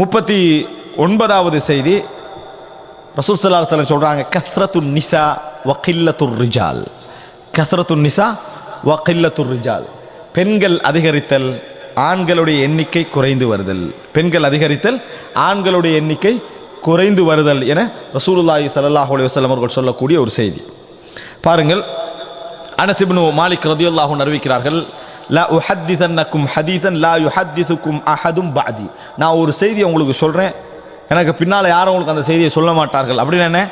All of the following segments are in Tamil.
முப்பத்தி ஒன்பதாவது செய்தி. ரசூல் சல்லா சொல்கிறாங்க சொல்றாங்க கத்ரத்து நிசா வக்கில்லத்துர் ரிஜால். கத்ரத்து நிசா வக்கில்லத்துர் ரிஜால். பெண்கள் அதிகரித்தல் ஆண்களுடைய எண்ணிக்கை குறைந்து வருதல். பெண்கள் அதிகரித்தல் ஆண்களுடைய எண்ணிக்கை குறைந்து வருதல் என ரசூலுல்லாஹி ஸல்லல்லாஹு அலைஹி அவர்கள் சொல்லக்கூடிய ஒரு செய்தி. பாருங்கள் அனஸ் மாலிக் ரதியல்லாஹு அறிவிக்கிறார்கள் லா உஹத்திதன்னக்கும் ஹதீதன் லா யுஹத்திதுக்கும் அஹதும் பாதி நான் ஒரு செய்தியை உங்களுக்கு சொல்கிறேன் எனக்கு பின்னால் யாரும் உங்களுக்கு அந்த செய்தியை சொல்ல மாட்டார்கள். அப்படின்னு என்ன?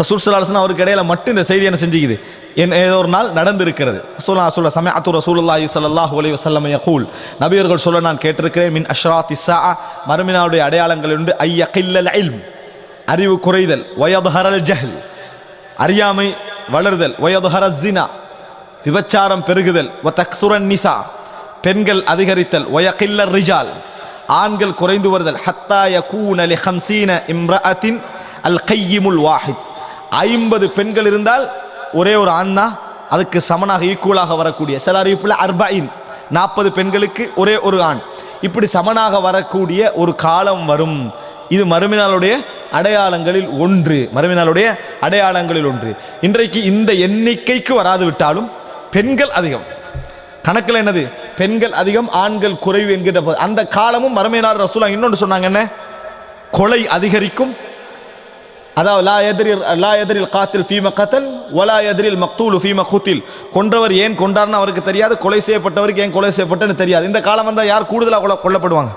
ரசூல் சலாஹன் அவருக்கு இடையில மட்டும் இந்த செய்தி என்ன செஞ்சுக்குது. என் ஏதோ ஒரு நாள் நடந்திருக்கிறது. ரசூலா சொல்ல சமயத்து ரசூலுல்லாஹி ஸல்லல்லாஹு அலைஹி வஸல்லம் யகூல். நபியர்கள் சொல்ல நான் கேட்டிருக்கிறேன் மின் அஷ்ராத் இஸ்ஸா மறுமினாவுடைய அடையாளங்கள் உண்டு ஐய கில்லல் இல்ம். அறிவு குறைதல் வயதுஹரல் ஜஹல். அறியாமை வளர்தல் வயதுஹர ஜினா விபச்சாரம் பெருகுதல். தக்சுரன் நிசா. பெண்கள் அதிகரித்தல். வயகில்ல ரிஜால். ஆண்கள் குறைந்து வருதல். ஹத்தாய யகூன ஹம்சீன இம்ரஅத்தின் அல் கையிமுல் வாஹித். ஐம்பது பெண்கள் இருந்தால் ஒரே ஒரு ஆண் தான் அதுக்கு சமனாக ஈக்குவலாக வரக்கூடிய. சில அறிவிப்பில் அர்பாயின். நாற்பது பெண்களுக்கு ஒரே ஒரு ஆண். இப்படி சமனாக வரக்கூடிய ஒரு காலம் வரும். இது மறுமைநாளுடைய அடையாளங்களில் ஒன்று. மறுமைநாளுடைய அடையாளங்களில் ஒன்று. இன்றைக்கு இந்த எண்ணிக்கைக்கு வராது விட்டாலும் பெண்கள் அதிகம். கணக்கில் என்னது? பெண்கள் அதிகம் ஆண்கள் குறைவு என்கிற அந்த காலமும் மறுமையினால் ரசூலா இன்னொன்று சொன்னாங்க என்ன? கொலை அதிகரிக்கும். அதாவது லா எதிரில் லா எதிரில் காத்தில் ஃபீம கத்தல் ஒலா எதிரில் மக்தூலு ஃபீம குத்தில். கொன்றவர் ஏன் கொண்டார்னு அவருக்கு தெரியாது கொலை செய்யப்பட்டவருக்கு ஏன் கொலை செய்யப்பட்டன்னு தெரியாது. இந்த காலம் வந்தால் யார் கூடுதலாக கொல்ல கொல்லப்படுவாங்க?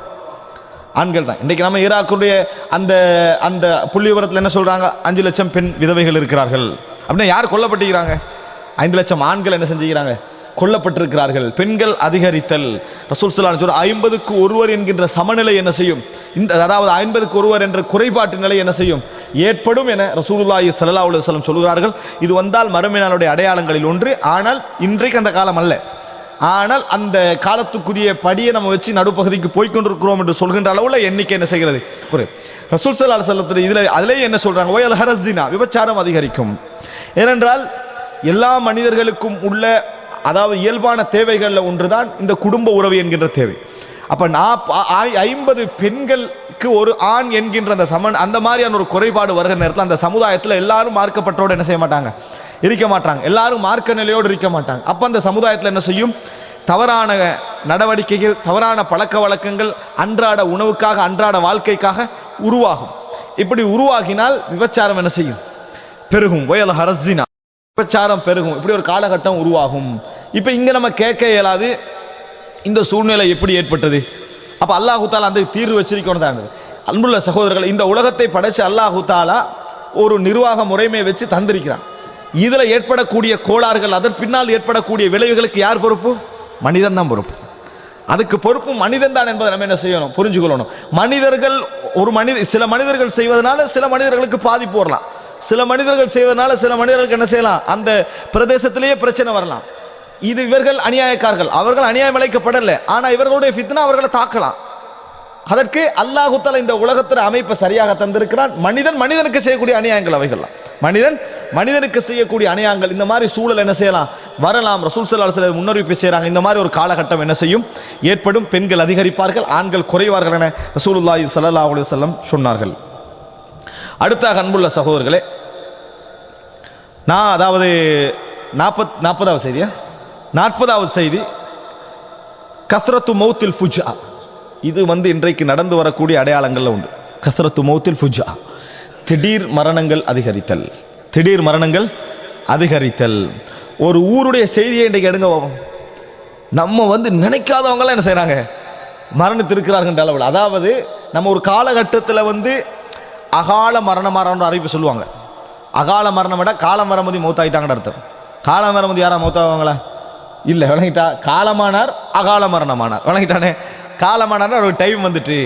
ஆண்கள் தான். இன்றைக்கு நம்ம ஈராக்குடைய அந்த அந்த புள்ளி விவரத்தில் என்ன சொல்கிறாங்க அஞ்சு லட்சம் பெண் விதவைகள் இருக்கிறார்கள். அப்படின்னா யார் கொல்லப்பட்டிருக்கிறாங்க? ஐந்து லட்சம் ஆண்கள் என்ன செஞ்சுக்கிறாங்க? கொல்லப்பட்டிருக்கிறார்கள். பெண்கள் அதிகரித்தல். ரசூல் சலான் சொல்ற ஐம்பதுக்கு ஒருவர் என்கின்ற சமநிலை என்ன செய்யும்? இந்த அதாவது ஐம்பதுக்கு ஒருவர் என்ற குறைபாட்டு நிலை என்ன செய்யும்? ஏற்படும் என ரசூலுல்லாஹி சல்லா அலைஹி வஸல்லம் சொல்கிறார்கள். இது வந்தால் மறுமை அடையாளங்களில் ஒன்று. ஆனால் இன்றைக்கு அந்த காலம் அல்ல. ஆனால் அந்த காலத்துக்குரிய படியை நம்ம வச்சு நடுப்பகுதிக்கு போய்கொண்டிருக்கிறோம் என்று சொல்கின்ற அளவில் எண்ணிக்கை என்ன செய்கிறது? குறை. ரசூல் சல்லா செல்லத்தில் இதில் அதிலேயே என்ன சொல்கிறாங்க ஓயல் ஹரஸ்தினா விபச்சாரம் அதிகரிக்கும். ஏனென்றால் எல்லா மனிதர்களுக்கும் உள்ள அதாவது இயல்பான தேவைகளில் ஒன்றுதான் இந்த குடும்ப உறவு என்கின்ற தேவை. அப்போ நான் ஐம்பது பெண்களுக்கு ஒரு ஆண் என்கின்ற அந்த சமன் அந்த மாதிரியான ஒரு குறைபாடு வருகிற நேரத்தில் அந்த சமுதாயத்தில் எல்லாரும் மார்க்கப்பட்டோடு என்ன செய்ய மாட்டாங்க? இருக்க மாட்டாங்க. எல்லாரும் மார்க்க நிலையோடு இருக்க மாட்டாங்க. அப்போ அந்த சமுதாயத்தில் என்ன செய்யும்? தவறான நடவடிக்கைகள் தவறான பழக்க வழக்கங்கள் அன்றாட உணவுக்காக அன்றாட வாழ்க்கைக்காக உருவாகும். இப்படி உருவாகினால் விபச்சாரம் என்ன செய்யும்? பெருகும். வயல் ஹரசினா பிரச்சாரம் பெருகும். இப்படி ஒரு காலகட்டம் உருவாகும். இப்ப இங்க நம்ம கேட்க இயலாது. இந்த சூழ்நிலை எப்படி ஏற்பட்டது? அப்ப அல்லாஹூத்தாலா அந்த தீர்வு வச்சிருக்கணும் தான் அன்புள்ள சகோதரர்கள் இந்த உலகத்தை படைச்சு அல்லாஹூத்தாலா ஒரு நிர்வாக முறைமையை வச்சு தந்திருக்கிறான். இதுல ஏற்படக்கூடிய கோளாறுகள் அதன் பின்னால் ஏற்படக்கூடிய விளைவுகளுக்கு யார் பொறுப்பு? மனிதன் தான் பொறுப்பு. அதுக்கு பொறுப்பு மனிதன் தான் என்பதை நம்ம என்ன செய்யணும்? புரிஞ்சுக்கொள்ளணும். மனிதர்கள் ஒரு மனித சில மனிதர்கள் செய்வதனால சில மனிதர்களுக்கு பாதிப்பு வரலாம். சில மனிதர்கள் செய்வதனால சில மனிதர்களுக்கு என்ன செய்யலாம்? அந்த பிரதேசத்திலேயே பிரச்சனை வரலாம். இது இவர்கள் அநியாயக்காரர்கள். அவர்கள் அநியாயம் இழைக்கப்படல ஆனா இவர்களுடைய ஃபித்னா அவர்களை தாக்கலாம். அதற்கு அல்லாஹு இந்த உலகத்தில் அமைப்பை சரியாக தந்திருக்கிறான். மனிதன் மனிதனுக்கு செய்யக்கூடிய அநியாயங்கள் அவைகள்லாம். மனிதன் மனிதனுக்கு செய்யக்கூடிய அநியாயங்கள். இந்த மாதிரி சூழல் என்ன செய்யலாம்? வரலாம். ரசூல் சல்லா சில முன்னறிவிப்பு செய்கிறாங்க இந்த மாதிரி ஒரு காலகட்டம் என்ன செய்யும்? ஏற்படும். பெண்கள் அதிகரிப்பார்கள் ஆண்கள் குறைவார்கள் என ரசூலுல்லாஹி சல்லா அலைஹி சொன்னார்கள். அடுத்த அன்புள்ள சகோதரர்களே நான் அதாவது நாற்பத் நாற்பதாவது செய்தியா நாற்பதாவது செய்தி கஸ்ரத்து மௌத்தில் ஃபுஜா இது வந்து இன்றைக்கு நடந்து வரக்கூடிய அடையாளங்களில் உண்டு. கஸ்ரத்து மௌத்தில் ஃபுஜா திடீர் மரணங்கள் அதிகரித்தல். திடீர் மரணங்கள் அதிகரித்தல். ஒரு ஊருடைய செய்தியை இன்றைக்கு எடுங்க நம்ம வந்து நினைக்காதவங்களாம் என்ன செய்கிறாங்க மரணித்திருக்கிறார்கள் அளவில். அதாவது நம்ம ஒரு காலகட்டத்தில் வந்து அகால மரணமாறான்னு அறிவிப்பு சொல்லுவாங்க. அகால மரணம் விட காலம் வரும்போது மௌத்தாயிட்டாங்கன்னு அர்த்தம். காலம் வரும்போது யாரா மௌத்தாவாங்களா? இல்லை விளங்கிட்டா காலமானார் அகால மரணமானார். விளங்கிட்டானே? காலமானார் அவருக்கு டைம் வந்துட்டு.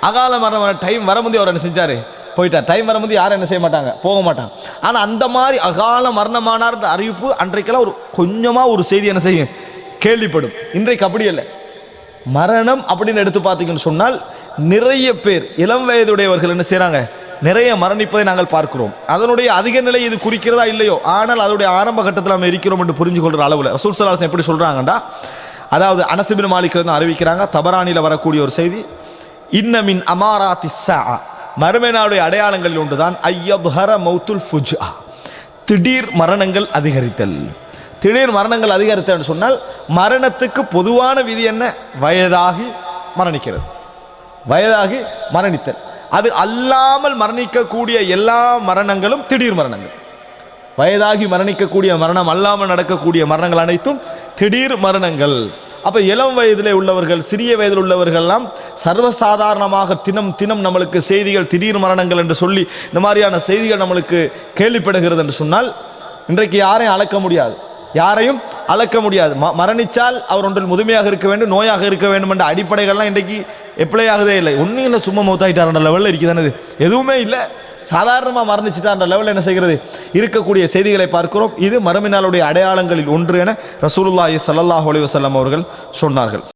அகால மரணம் டைம் வரும்போது அவர் என்ன செஞ்சார்? போயிட்டார். டைம் வரும்போது யாரும் என்ன செய்ய மாட்டாங்க? போக மாட்டாங்க. ஆனால் அந்த மாதிரி அகால மரணமானார் அறிவிப்பு அன்றைக்கெல்லாம் ஒரு கொஞ்சமாக ஒரு செய்தி என்ன செய்யும்? கேள்விப்படும். இன்றைக்கு அப்படி இல்லை மரணம் அப்படின்னு எடுத்து பார்த்தீங்கன்னு சொன்னால் நிறைய பேர் இளம் வயதுடையவர்கள் என்ன செய்கிறாங்க நிறைய மரணிப்பதை நாங்கள் பார்க்கிறோம். அதனுடைய அதிக நிலை இது குறிக்கிறதா இல்லையோ? ஆனால் அதனுடைய ஆரம்ப கட்டத்தில் நம்ம இருக்கிறோம் என்று புரிஞ்சு கொள்கிற அளவில். ரசூல் சலாசன் எப்படி சொல்றாங்கடா அதாவது அனசிபின் மாலிக் தான் அறிவிக்கிறாங்க தபரானியில் வரக்கூடிய ஒரு செய்தி இன்னமின் அமாராத்தி மறுமை நாளுடைய அடையாளங்களில் ஒன்றுதான் ஐயப்ஹர மௌத்துல் ஃபுஜா திடீர் மரணங்கள் அதிகரித்தல். திடீர் மரணங்கள் அதிகரித்தல் என்று சொன்னால் மரணத்துக்கு பொதுவான விதி என்ன? வயதாகி மரணிக்கிறது. வயதாகி மரணித்தல். அது அல்லாமல் மரணிக்கக்கூடிய எல்லா மரணங்களும் திடீர் மரணங்கள். வயதாகி மரணிக்கக்கூடிய மரணம் அல்லாமல் நடக்கக்கூடிய மரணங்கள் அனைத்தும் திடீர் மரணங்கள். அப்போ இளம் வயதிலே உள்ளவர்கள் சிறிய வயதில் உள்ளவர்கள்லாம் சர்வசாதாரணமாக தினம் தினம் நம்மளுக்கு செய்திகள் திடீர் மரணங்கள் என்று சொல்லி இந்த மாதிரியான செய்திகள் நம்மளுக்கு கேள்விப்படுகிறது என்று சொன்னால் இன்றைக்கு யாரையும் அளக்க முடியாது. யாரையும் அளக்க முடியாது. ம- மரணிச்சால் அவர் ஒன்றில் முதுமையாக இருக்க வேண்டும் நோயாக இருக்க வேண்டும் என்ற அடிப்படைகள்லாம் இன்றைக்கு எப்ளை ஆகுதே இல்லை. ஒன்றும் இல்லை சும்மா மௌத்தாயிட்டார்ன்ற லெவலில் இருக்குதானே எதுவுமே இல்லை. சாதாரணமாக மரணிச்சுட்டான்ற லெவலில் என்ன செய்கிறது? இருக்கக்கூடிய செய்திகளை பார்க்கிறோம். இது மரமினாலுடைய அடையாளங்களில் ஒன்று என ரசூலுல்லாஹி சல்லாஹ் அலி வஸல்லம் அவர்கள் சொன்னார்கள்.